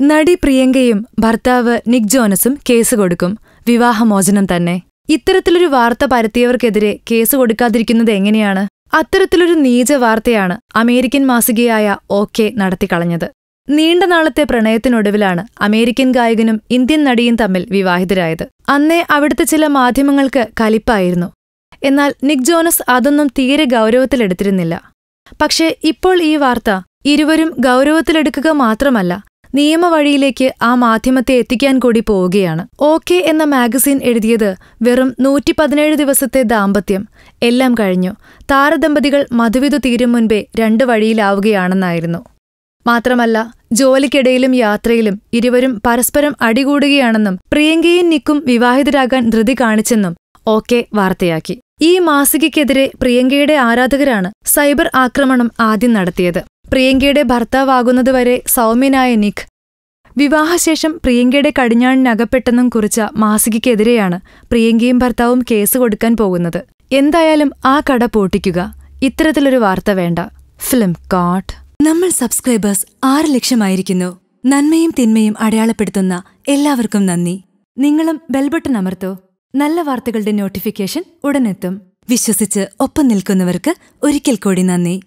നടി പ്രിയങ്കയും ഭർത്താവ് നിക് ജോനസും കേസ് കൊടുക്കും. വിവാഹമോചനം തന്നെ. ഇത്തരത്തിലൊരു വാർത്ത പരത്തിയവർക്കെതിരെ കേസ് കൊടുക്കാതിരിക്കുന്നത് എങ്ങനെയാണ്? അത്തരത്തിലൊരു നീച വാർത്തയാണ് അമേരിക്കൻ മാസികയായ ഓക്കെ നടത്തിക്കളഞ്ഞത്. നീണ്ട നാളത്തെ പ്രണയത്തിനൊടുവിലാണ് അമേരിക്കൻ ഗായകനും ഇന്ത്യൻ നടിയും തമ്മിൽ വിവാഹിതരായത്. അന്നേ അവിടുത്തെ ചില മാധ്യമങ്ങൾക്ക് കലിപ്പായിരുന്നു. എന്നാൽ നിക് ജോനസ് അതൊന്നും തീരെ ഗൗരവത്തിലെടുത്തിരുന്നില്ല. പക്ഷേ ഇപ്പോൾ ഈ വാർത്ത ഇരുവരും ഗൗരവത്തിലെടുക്കുക മാത്രമല്ല നിയമവഴിയിലേക്ക് ആ മാധ്യമത്തെ എത്തിക്കാൻ കൂടി പോവുകയാണ്. ഓക്കെ എന്ന മാഗസിൻ എഴുതിയത് വെറും നൂറ്റി പതിനേഴ് ദിവസത്തെ ദാമ്പത്യം. എല്ലാം കഴിഞ്ഞു. താരദമ്പതികൾ മധുവിധു തീരും മുൻപേ രണ്ട് വഴിയിലാവുകയാണെന്നായിരുന്നു. മാത്രമല്ല ജോലിക്കിടയിലും യാത്രയിലും ഇരുവരും പരസ്പരം അടികൂടുകയാണെന്നും പ്രിയങ്കയും നിക്കും വിവാഹിതരാകാൻ ധൃതി കാണിച്ചെന്നും ഓക്കെ വാർത്തയാക്കി. ഈ മാസികയ്ക്കെതിരെ പ്രിയങ്കയുടെ ആരാധകരാണ് സൈബർ ആക്രമണം ആദ്യം നടത്തിയത്. പ്രിയങ്കയുടെ ഭർത്താവാകുന്നതുവരെ സൗമ്യനായ നിഖ് വിവാഹശേഷം പ്രിയങ്കയുടെ കടിഞ്ഞാണിനകപ്പെട്ടെന്നും കുറിച്ച മാസികയ്ക്കെതിരെയാണ് പ്രിയങ്കയും ഭർത്താവും കേസ് കൊടുക്കാൻ പോകുന്നത്. എന്തായാലും ആ കട പൂട്ടിക്കുക. ഇത്തരത്തിലൊരു വാർത്ത വേണ്ട. ഫിലിം കാട്ട് നമ്മൾ സബ്സ്ക്രൈബേഴ്സ് ആറ് ലക്ഷമായിരിക്കുന്നു. നന്മയും തിന്മയും അടയാളപ്പെടുത്തുന്ന എല്ലാവർക്കും നന്ദി. നിങ്ങളും ബെൽബട്ടൺ അമർത്തോ. നല്ല വാർത്തകളുടെ നോട്ടിഫിക്കേഷൻ ഉടനെത്തും. വിശ്വസിച്ച് ഒപ്പം നിൽക്കുന്നവർക്ക് ഒരിക്കൽ കൂടി നന്ദി.